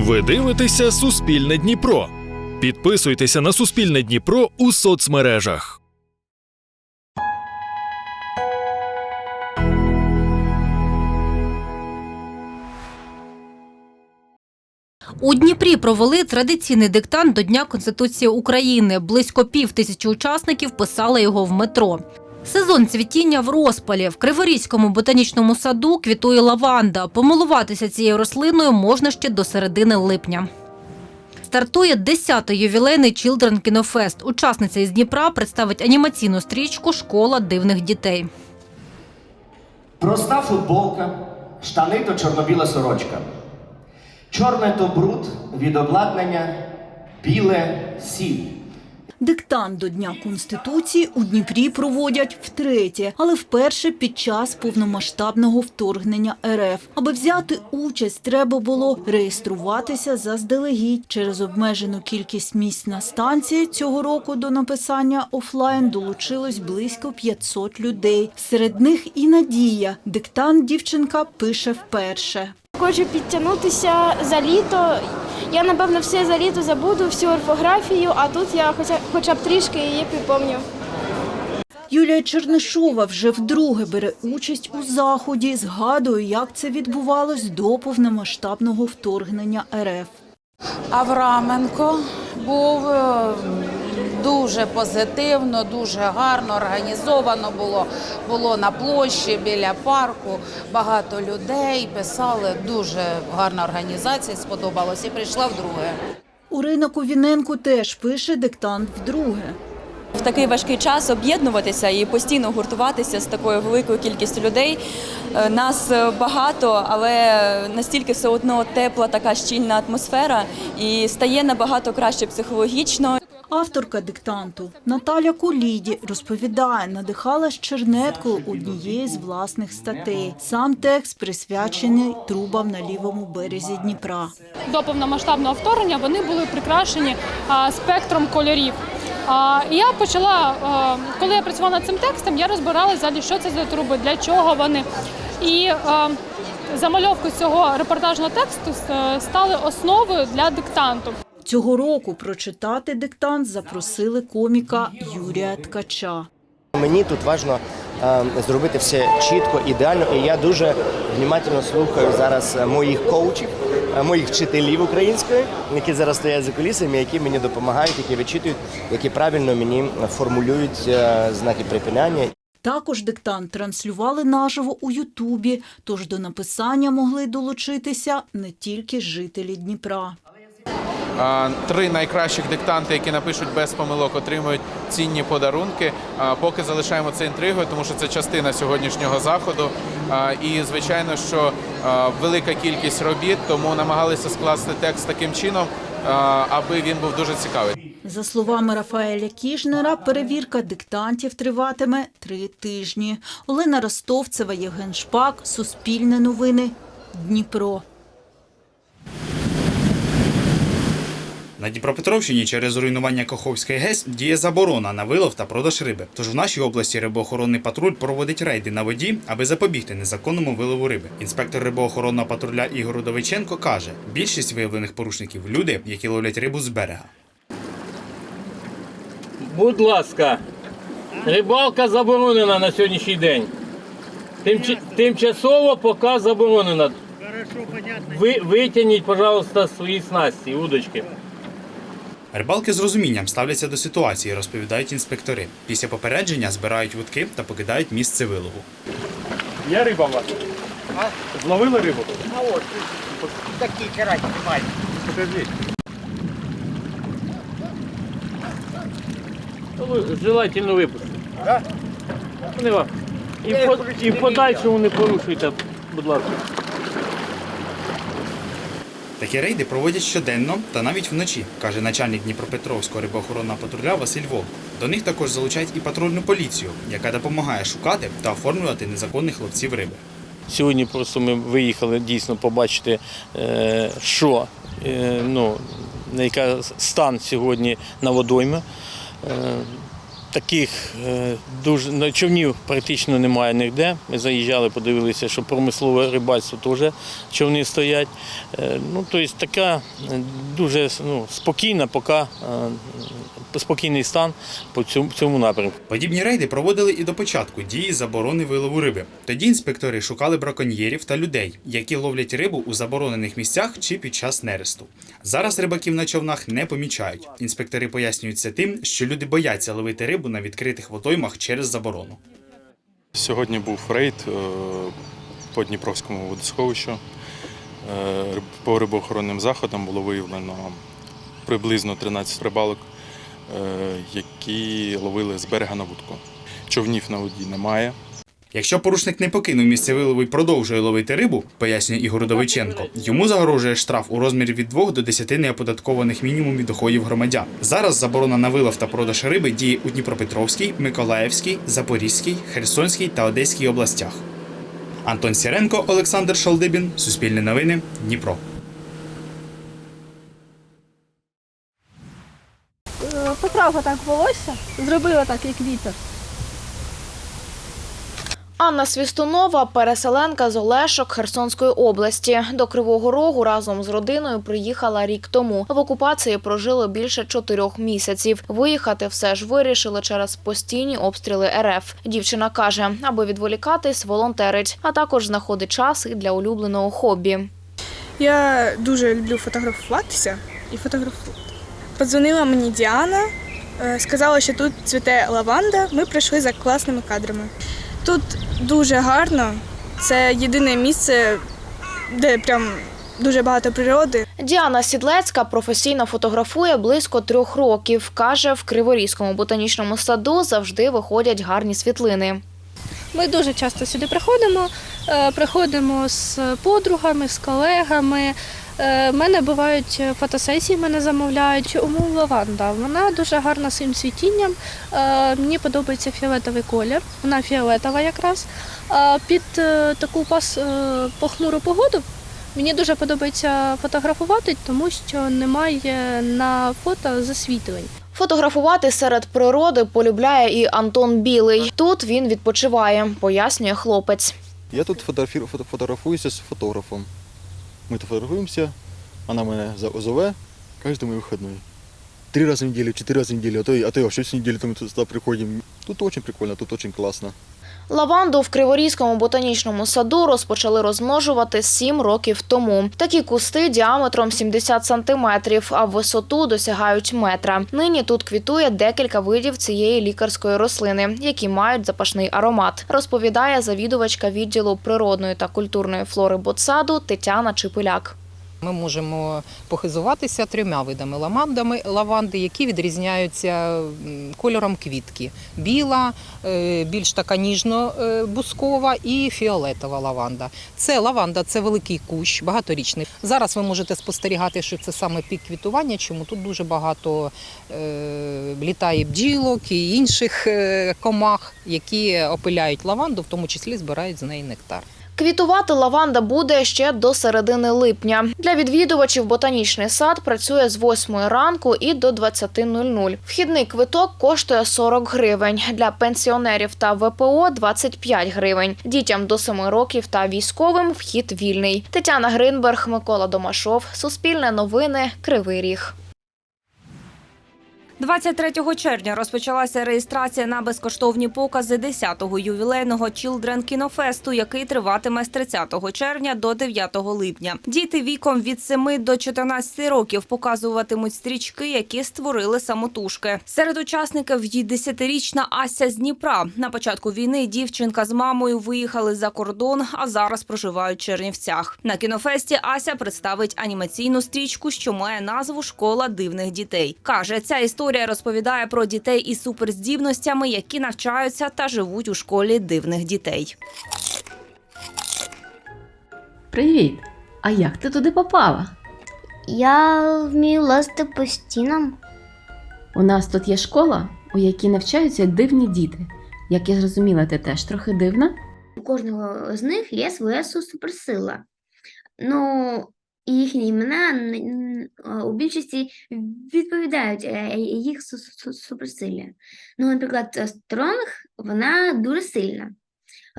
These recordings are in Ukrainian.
Ви дивитеся Суспільне Дніпро. Підписуйтеся на Суспільне Дніпро у соцмережах. У Дніпрі провели традиційний диктант до Дня Конституції України. Близько пів тисячі учасників писали його в метро. Сезон цвітіння в розпалі. В Криворізькому ботанічному саду квітує лаванда. Помилуватися цією рослиною можна ще до середини липня. Стартує 10-й ювілейний Children Кінофест. Учасниця із Дніпра представить анімаційну стрічку Школа дивних дітей. Проста футболка, штани то чорно-біла сорочка. Чорне то бруд від обладнання, біле сіль. Диктант до Дня Конституції у Дніпрі проводять втретє, але вперше під час повномасштабного вторгнення РФ. Аби взяти участь, треба було реєструватися заздалегідь. Через обмежену кількість місць на станції цього року до написання офлайн долучилось близько 500 людей. Серед них і Надія. Диктант дівчинка пише вперше. Хочу підтягнутися за літо. Я, напевно, все за літо забуду, всю орфографію, а тут я хоча, хоча б трішки її припомню. Юлія Чернишова вже вдруге бере участь у заході. Згадує, як це відбувалось до повномасштабного вторгнення РФ. Авраменко був е, дуже позитивно, дуже гарно організовано було. Було на площі біля парку, багато людей писали. Дуже гарна організація, сподобалось і прийшла вдруге. Урина Ковіненко теж пише диктант вдруге. В такий важкий час об'єднуватися і постійно гуртуватися з такою великою кількістю людей. Е, Нас е, багато, але настільки все одно тепла така щільна атмосфера і стає набагато краще психологічно. Авторка диктанту Наталя Куліді розповідає, надихалась чернеткою однієї з власних статей. Сам текст присвячений трубам на лівому березі Дніпра. до повномасштабного вторгнення вони були прикрашені спектром кольорів. Я почала, коли я працювала над цим текстом, я розбирала взагалі, що це за труби, для чого вони. І а, замальовки цього репортажного тексту стали основою для диктанту. Цього року прочитати диктант запросили коміка Юрія Ткача. Мені тут важливо е, зробити все чітко, ідеально, і я дуже внимательно слухаю зараз е, моїх коучів, е, моїх вчителів української, які зараз стоять за кулісами, які мені допомагають, які вичитують, які правильно мені формулюють е, знаки припиняння. Також диктант транслювали наживо у Ютубі, тож до написання могли долучитися не тільки жителі Дніпра. Три найкращих диктанти, які напишуть без помилок, отримують цінні подарунки. Поки залишаємо це інтригою, тому що це частина сьогоднішнього заходу. І звичайно, що велика кількість робіт, тому намагалися скласти текст таким чином, аби він був дуже цікавий. За словами Рафаеля Кіжнера, перевірка диктантів триватиме три тижні. Олена Ростовцева, Євген Шпак, Суспільне новини, Дніпро. На Дніпропетровщині через руйнування Каховської ГЕС діє заборона на вилов та продаж риби. Тож в нашій області рибоохоронний патруль проводить рейди на воді, аби запобігти незаконному вилову риби. Інспектор рибоохоронного патруля Ігор Удовиченко каже: більшість виявлених порушників люди, які ловлять рибу з берега. Будь ласка, рибалка заборонена на сьогоднішній день. Тимч... Тимчасово поки заборонена. Ви витягніть, пожалуйста, свої снасті, удочки. Рибалки з розумінням ставляться до ситуації, розповідають інспектори. Після попередження збирають вудки та покидають місце вилову. Є риба у вас? Зловили рибу? Ну, ви желательно випустити. Так? Не вам. І, в по- і в подальшому не порушуйте, будь ласка. Такі рейди проводять щоденно та навіть вночі, каже начальник Дніпропетровського рибоохоронного патруля Василь Вовк. До них також залучають і патрульну поліцію, яка допомагає шукати та оформлювати незаконних ловців риби. Сьогодні просто ми виїхали дійсно побачити, е, що е, ну, на яка стан сьогодні на водоймі. Таких е, дуже човнів практично немає ніде. Ми заїжджали, подивилися, що промислове рибальство теж човни стоять. Е, Ну, тобто така е, дуже ну, спокійна, поки спокійний стан по цьому, цьому напрямку. Подібні рейди проводили і до початку дії заборони вилову риби. Тоді інспектори шукали браконьєрів та людей, які ловлять рибу у заборонених місцях чи під час нересту. Зараз рибаків на човнах не помічають. Інспектори пояснюють це тим, що люди бояться ловити рибу на відкритих водоймах через заборону. Сьогодні був рейд е, по Дніпровському водосховищу. Е, По рибоохоронним заходам було виявлено приблизно 13 рибалок, е, які ловили з берега на вудку. Човнів на воді немає. Якщо порушник не покинув місце вилову і продовжує ловити рибу, пояснює Ігор Довиченко, йому загрожує штраф у розмірі від 2 до 10 неоподаткованих мінімумів доходів громадян. Зараз заборона на вилов та продаж риби діє у Дніпропетровській, Миколаївській, Запорізькій, Херсонській та Одеській областях. Антон Сіренко, Олександр Шалдибін, Суспільне новини, Дніпро. Поправ отак волосся, зроби отак, як вітер. Анна Свістунова, переселенка з Олешок Херсонської області. До Кривого Рогу разом з родиною приїхала рік тому. В окупації прожили більше чотирьох місяців. Виїхати все ж вирішили через постійні обстріли РФ. Дівчина каже, аби відволікатись, волонтерить, а також знаходить час і для улюбленого хобі. Я дуже люблю фотографуватися і фотографую. Подзвонила мені Діана, е, сказала, що тут цвіте лаванда. Ми прийшли за класними кадрами. Тут дуже гарно. Це єдине місце, де прям дуже багато природи. Діана Сідлецька професійно фотографує близько трьох років. каже, в Криворізькому ботанічному саду завжди виходять гарні світлини. Ми дуже часто сюди приходимо. е, Приходимо з подругами, з колегами. Е, В мене бувають фотосесії, мене замовляють. Чому лаванда? Вона дуже гарна своїм цвітінням. Е, Мені подобається фіолетовий колір. Вона фіолетова якраз. Під е, таку пас е, похмуру погоду мені дуже подобається фотографувати, тому що немає на фото засвітлень. Фотографувати серед природи полюбляє і Антон Білий. Тут він відпочиває, пояснює хлопець. Я тут фотографуюся з фотографом. Фотографуємося, вона мене за- зове кожен мій вихідний. Три рази в неділю, чотири рази в неділю, а то, а то й вообще всю неділю там сюди приходимо. Тут дуже прикольно, тут дуже класно. Лаванду в Криворізькому ботанічному саду розпочали розмножувати сім років тому. Такі кусти діаметром 70 сантиметрів, а в висоту досягають метра. Нині тут квітує декілька видів цієї лікарської рослини, які мають запашний аромат, розповідає завідувачка відділу природної та культурної флори ботсаду Тетяна Чипиляк. Ми можемо похизуватися трьома видами ламандами лаванди, які відрізняються кольором квітки: біла, е, більш така ніжно-бускова і фіолетова лаванда. Це лаванда, це великий кущ, багаторічний. Зараз ви можете спостерігати, що це саме пік квітування, чому тут дуже багато е, літає бджілок і інших е, комах, які опиляють лаванду, в тому числі збирають з неї нектар. Квітувати лаванда буде ще до середини липня. Для відвідувачів ботанічний сад працює з 8 ранку і до 20.00. Вхідний квиток коштує 40 гривень. Для пенсіонерів та ВПО 25 гривень. Дітям до 7 років та військовим вхід вільний. Тетяна Гринберг, Микола Домашов, Суспільне новини, Кривий Ріг. 23 червня розпочалася реєстрація на безкоштовні покази 10-го ювілейного Children кінофесту, який триватиме з 30 червня до 9 липня. Діти віком від 7 до 14 років показуватимуть стрічки, які створили самотужки. Серед учасників є 10-річна Ася з Дніпра. На початку війни дівчинка з мамою виїхали за кордон, а зараз проживають в Чернівцях. На кінофесті Ася представить анімаційну стрічку, що має назву Школа дивних дітей. каже, ця історія розповідає про дітей із суперздібностями, які навчаються та живуть у школі дивних дітей. Привіт! А як ти туди попала? Я вмію лазити по стінам. У нас тут є школа, у якій навчаються дивні діти. Як я зрозуміла, ти теж трохи дивна? У кожного з них є своя суперсила. Ну, і їхні імена е, у більшості відповідають е, їх су- су- суперсилі. Ну, наприклад, е, Стронг, вона дуже сильна.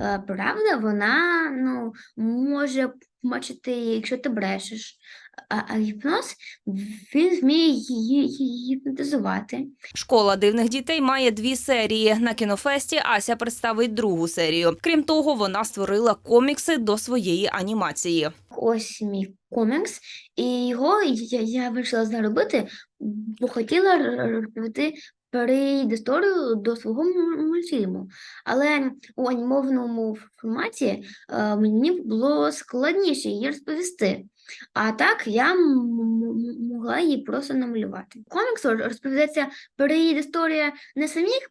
Е, Правда, вона ну, може бачити, якщо ти брешеш. А, гіпноз він вміє її гіпнотизувати. Школа дивних дітей має дві серії. На кінофесті Ася представить другу серію. Крім того, вона створила комікси до своєї анімації. Ось мій комікс, і його я, я вирішила заробити, бо хотіла р- розповісти передісторію до свого мультфільму. Але у анімованому форматі е, мені було складніше її розповісти. А так я могла її просто намалювати. Комікс розповідається передісторія не самих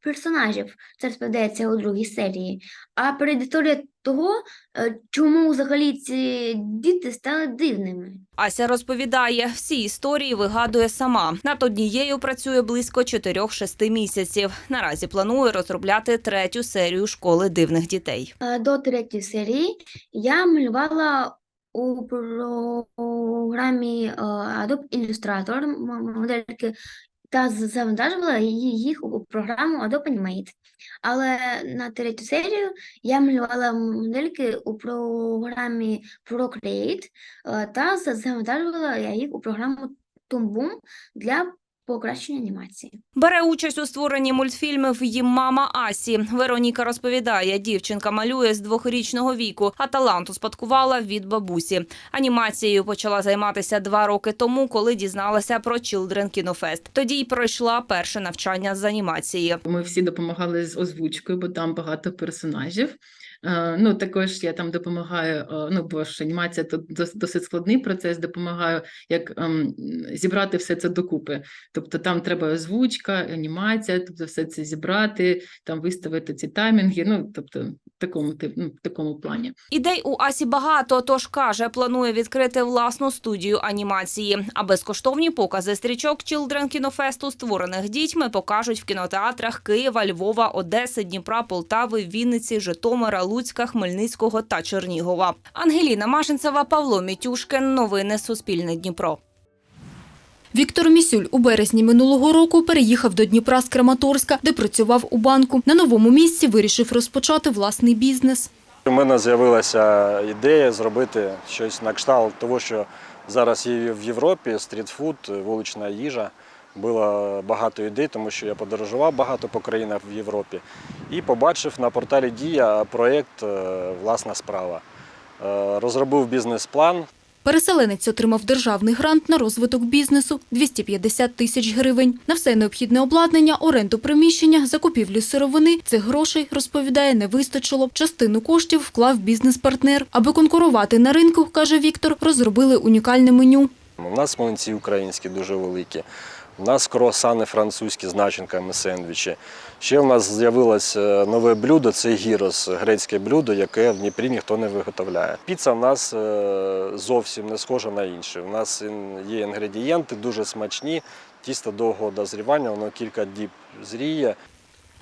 персонажів, це розповідається у другій серії, а передісторія того, е, чому взагалі ці діти стали дивними. Ася розповідає, всі історії вигадує сама. Над однією працює близько 4-6 місяців. Наразі планує розробляти третю серію школи дивних дітей. Е, До третьої серії я малювала у програмі е, Adobe Illustrator модельки та завантажувала їх у програму Adobe Animate. Але на третю серію я малювала модельки у програмі Procreate е, та завантажувала я їх у програму Toon Boom для покращення анімації. Бере участь у створенні мультфільмів її мама Асі. Вероніка розповідає, дівчинка малює з двохрічного віку, а талант успадкувала від бабусі. Анімацією почала займатися два роки тому, коли дізналася про Children Kino Fest. Тоді й пройшла перше навчання з анімації. Ми всі допомагали з озвучкою, бо там багато персонажів. Е, Ну, також я там допомагаю, е, ну, бо ж анімація дос- досить складний процес, допомагаю як ем, зібрати все це докупи. Тобто там треба озвучка, анімація, тобто все це зібрати, там виставити ці таймінги, ну, тобто в такому, тип- ну, в такому плані. Ідей у Асі багато, тож каже, планує відкрити власну студію анімації. А безкоштовні покази стрічок Children Кінофесту, створених дітьми, покажуть в кінотеатрах Києва, Львова, Одеси, Дніпра, Полтави, Вінниці, Житомира, Луцька, Хмельницького та Чернігова. Ангеліна Машинцева, Павло Мітюшкин. Новини Суспільне Дніпро. Віктор Місюль у березні минулого року переїхав до Дніпра з Краматорська, де працював у банку. На новому місці вирішив розпочати власний бізнес. У мене з'явилася ідея зробити щось на кшталт того, що зараз є в Європі стрітфуд, вулична їжа. Було багато ідей, тому що я подорожував багато по країнах в Європі і побачив на порталі Дія проєкт е, Власна справа. Е, Розробив бізнес-план, Переселенець отримав державний грант на розвиток бізнесу – 250 тисяч гривень. На все необхідне обладнання, оренду приміщення, закупівлю сировини цих грошей, розповідає, не вистачило. Частину коштів вклав бізнес-партнер. Аби конкурувати на ринку, каже Віктор, розробили унікальне меню. У нас млинці українські дуже великі. У нас круасани французькі з начинками сендвічі. Ще в нас з'явилось е, нове блюдо це гірос, грецьке блюдо, яке в Дніпрі ніхто не виготовляє. Піца в нас е, зовсім не схожа на інше. У нас є інгредієнти дуже смачні, тісто довгого дозрівання, воно кілька діб зріє.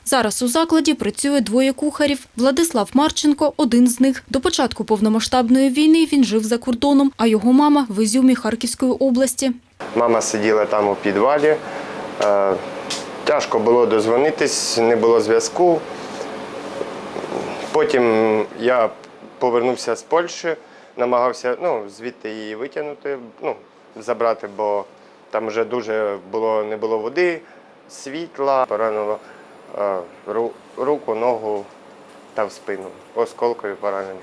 Зараз у закладі працює двоє кухарів. Владислав Марченко – один з них. До початку повномасштабної війни він жив за кордоном, а його мама – в Ізюмі Харківської області. Мама сиділа там у підвалі. Е, Тяжко було дозвонитись, не було зв'язку. Потім я повернувся з Польщі, намагався ну, звідти її витягнути, ну, забрати, бо там вже дуже було, не було води, світла, поранило е, ру- руку, ногу та в спину. Осколкові поранення.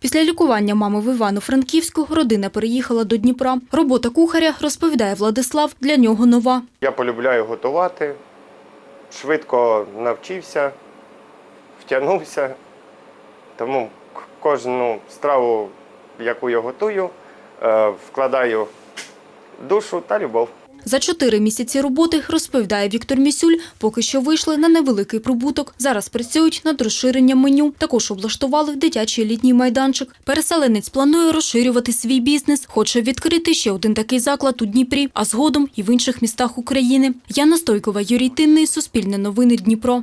Після лікування мами в Івано-Франківську родина переїхала до Дніпра. Робота кухаря, розповідає Владислав, для нього нова. Я полюбляю готувати, швидко навчився, втягнувся. Тому кожну страву, яку я готую, е, вкладаю душу та любов. За чотири місяці роботи, розповідає Віктор Місюль, поки що вийшли на невеликий прибуток. Зараз працюють над розширенням меню. Також облаштували дитячий літній майданчик. Переселенець планує розширювати свій бізнес. Хоче відкрити ще один такий заклад у Дніпрі, а згодом і в інших містах України. Яна Стойкова, Юрій Тинний, Суспільне новини Дніпро.